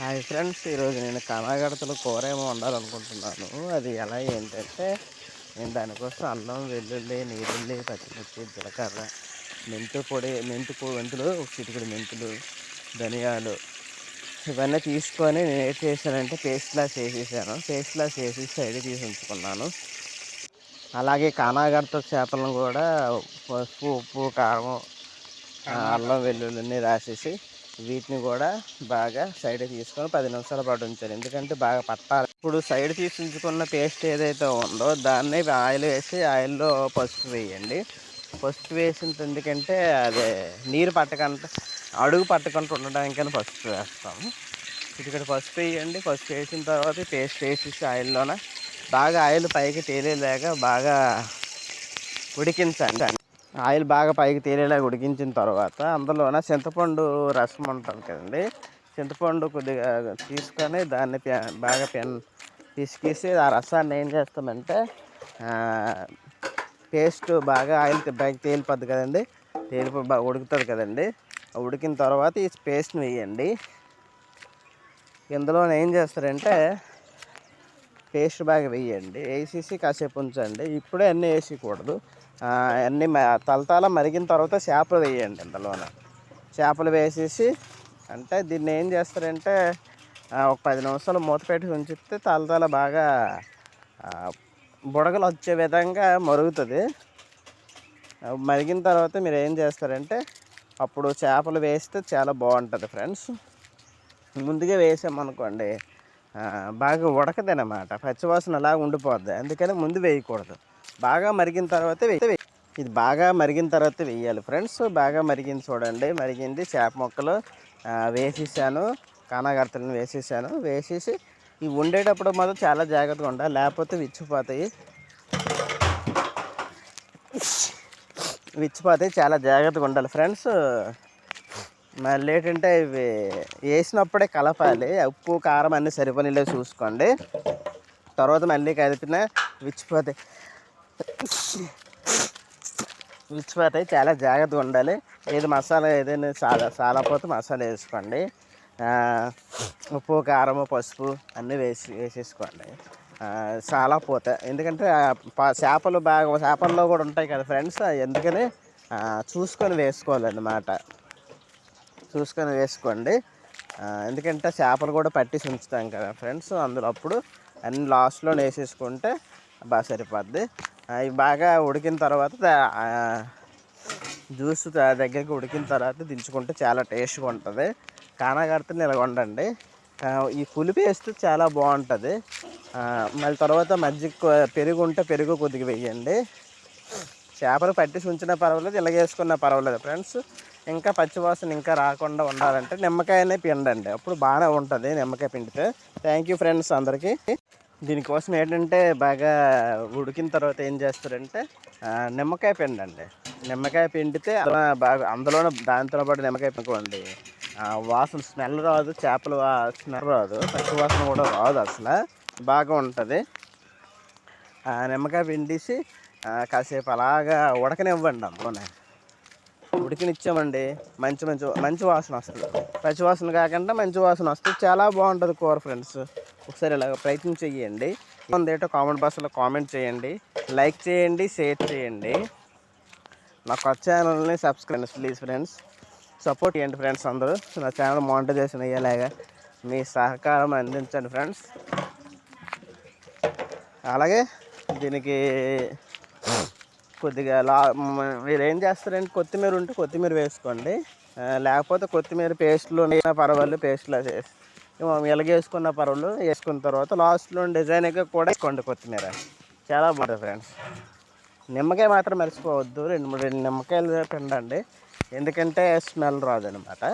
Hi friends ఈరోజు నేను కానాగడతలో కూర ఏమో వండాలనుకుంటున్నాను అది ఎలా ఏంటంటే నేను దానికోసం అల్లం వెల్లుల్లి నీరుల్లి పచ్చిమిర్చి జీలకర్ర మెంతు పొడి మెంతు మెంతులు ఒక మెంతులు ధనియాలు ఇవన్నీ తీసుకొని నేను ఏం చేశానంటే పేస్ట్లా చేసేసాను. పేస్ట్లా చేసి సైడ్ తీసి ఉంచుకున్నాను. అలాగే కానాగడత చేపలను కూడా పసుపు ఉప్పు కారం అల్లం వెల్లుల్లిని రాసేసి వీటిని కూడా బాగా సైడ్ తీసుకొని పది నిమిషాల పాటు ఉంచాలి. ఎందుకంటే బాగా పట్టాలి. ఇప్పుడు సైడ్ తీసి ఉంచుకున్న పేస్ట్ ఏదైతే ఉందో దాన్ని ఆయిల్ వేసి ఆయిల్లో పసుపు వేయండి. పసుపు వేసిన ఎందుకంటే అదే నీరు పట్టకుండా అడుగు పట్టకుండా ఉండడానికని పసుపు వేస్తాము. ఇక్కడ పసుపు వేయండి. పసుపు వేసిన తర్వాత పేస్ట్ వేసేసి ఆయిల్లోన బాగా ఆయిల్ పైకి తేలేలాగా బాగా ఉడికించండి. ఆయిల్ బాగా పైకి తేలేలాగా ఉడికించిన తర్వాత అందులోన చింతపండు రసం ఉంటుంది కదండి. చింతపండు కొద్దిగా తీసుకొని దాన్ని బాగా పెన్ పిసికేసి ఆ రసాన్ని ఏం చేస్తామంటే పేస్ట్ బాగా ఆయిల్ పైకి తేలిపోద్ది కదండి. తేలిపో బాగా ఉడుకుతుంది కదండి. ఉడికిన తర్వాత ఈ పేస్ట్ని వేయండి. ఇందులో ఏం చేస్తారంటే పేస్ట్ బాగా వేయండి వేసేసి కాసేపు ఉంచండి. ఇప్పుడే అన్నీ వేసేయకూడదు అన్నీ తలతాల మరిగిన తర్వాత చేపలు వేయండి ఇందులోన. చేపలు వేసేసి అంటే దీన్ని ఏం చేస్తారంటే ఒక పది నిమిషాలు మూత పెట్టి ఉంచితే తలతాల బాగా బుడగలు వచ్చే విధంగా మరుగుతుంది. మరిగిన తర్వాత మీరు ఏం చేస్తారంటే అప్పుడు చేపలు వేస్తే చాలా బాగుంటుంది ఫ్రెండ్స్. ముందుగా వేసామనుకోండి బాగా ఉడకదనమాట పచ్చివాసన అలా ఉండిపోద్ది. అందుకని ముందు వేయకూడదు. బాగా మరిగిన తర్వాత వేయి. ఇది బాగా మరిగిన తర్వాత వేయాలి ఫ్రెండ్స్. బాగా మరిగింది చూడండి. మరిగింది చేప ముక్కలు వేసేసాను. కానాగర్తలను వేసేసాను. వేసేసి ఇవి వండేటప్పుడు మాత్రం చాలా జాగ్రత్తగా ఉండాలి. లేకపోతే విచ్చిపోతాయి. విచ్చిపోతాయి చాలా జాగ్రత్తగా ఉండాలి ఫ్రెండ్స్. మళ్ళీ ఏంటంటే ఇవి వేసినప్పుడే కలపాలి. ఉప్పు కారం అన్నీ సరిపోయినలే చూసుకోండి. తర్వాత మళ్ళీ కలిపిన విచ్చిపోతాయి విచ్చిపోతాయి చాలా జాగ్రత్తగా ఉండాలి. ఏది మసాలా ఏదైనా చాలా చాలాపోతే మసాలా వేసుకోండి. ఉప్పు కారము పసుపు అన్నీ వేసి వేసేసుకోండి. చాలా పోతాయి ఎందుకంటే చేపలు బాగా చేపల్లో కూడా ఉంటాయి కదా ఫ్రెండ్స్. ఎందుకని చూసుకొని వేసుకోవాలన్నమాట. చూసుకొని వేసుకోండి. ఎందుకంటే చేపలు కూడా పట్టేసి ఉంచుతాం కదా ఫ్రెండ్స్ అందులో అప్పుడు అన్ని లాస్ట్లో వేసేసుకుంటే బాగా సరిపోద్ది. ఇవి బాగా ఉడికిన తర్వాత జ్యూస్ దగ్గరికి ఉడికిన తర్వాత దించుకుంటే చాలా టేస్ట్గా ఉంటుంది. కానగడితే ఇలా ఉండండి ఈ పులిపి వేస్తే చాలా బాగుంటుంది. మళ్ళీ తర్వాత మజ్జిగ పెరుగు ఉంటే పెరుగు కొద్దిగా వేయండి. చేపలు పట్టేసి ఉంచినా పర్వాలేదు ఇలాగేసుకున్నా పర్వాలేదు ఫ్రెండ్స్ ఇంకా పచ్చివాసన ఇంకా రాకుండా ఉండాలంటే నిమ్మకాయనే పిండండి. అప్పుడు బాగానే ఉంటుంది నిమ్మకాయ పిండితే. థ్యాంక్ యూ ఫ్రెండ్స్ అందరికీ. దీనికోసం ఏంటంటే బాగా ఉడికిన తర్వాత ఏం చేస్తారంటే నిమ్మకాయ పిండండి. నిమ్మకాయ పిండితే అలా బాగా అందులోనే దాంతో పాటు నిమ్మకాయ పిండుకోండి. వాసన స్మెల్ రాదు చేపల స్మెల్ రాదు పచ్చి వాసన కూడా రాదు అసలు. బాగా ఉంటుంది. నిమ్మకాయ పిండేసి కాసేపు అలాగా ఉడకనివ్వండి అందులోనే. ఉడికినిచ్చామండి. మంచి మంచి మంచి వాసన వస్తుంది. పచ్చి వాసన కాకుండా మంచి వాసన వస్తుంది. చాలా బాగుంటుంది కూర ఫ్రెండ్స్. ఒకసారి ఇలా ప్రయత్నం చేయండి ఏంటో కామెంట్ బాక్స్లో కామెంట్ చేయండి లైక్ చేయండి షేర్ చేయండి నా కొత్త ఛానల్ని సబ్స్క్రైబ్ ప్లీజ్ ఫ్రెండ్స్. సపోర్ట్ చేయండి ఫ్రెండ్స్ అందరూ. నా ఛానల్ మానిటైజేషన్ అయ్యేలాగా మీ సహకారం అందించండి ఫ్రెండ్స్. అలాగే దీనికి కొద్దిగా లా మీరు ఏం చేస్తారంటే కొత్తిమీర ఉంటే కొత్తిమీర వేసుకోండి. లేకపోతే కొత్తిమీర పేస్ట్లు పర్వాలు పేస్ట్లో చేసి ఎలాగేసుకున్న పర్వాలు వేసుకున్న తర్వాత లాస్ట్లో డిజైన్గా కూడా వేసుకోండి కొత్తిమీర. చాలా బాగుంటుంది ఫ్రెండ్స్ నిమ్మకాయ మాత్రం మర్చిపోవద్దు. రెండు మూడు రెండు నిమ్మకాయలు తినండి. ఎందుకంటే స్మెల్ రాదనమాట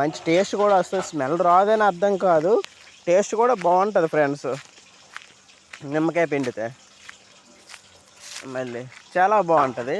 మంచి టేస్ట్ కూడా వస్తుంది. స్మెల్ రాదని అర్థం కాదు. టేస్ట్ కూడా బాగుంటుంది ఫ్రెండ్స్ నిమ్మకాయ పిండితే. మళ్ళీ. చాలా బాగుంటుంది.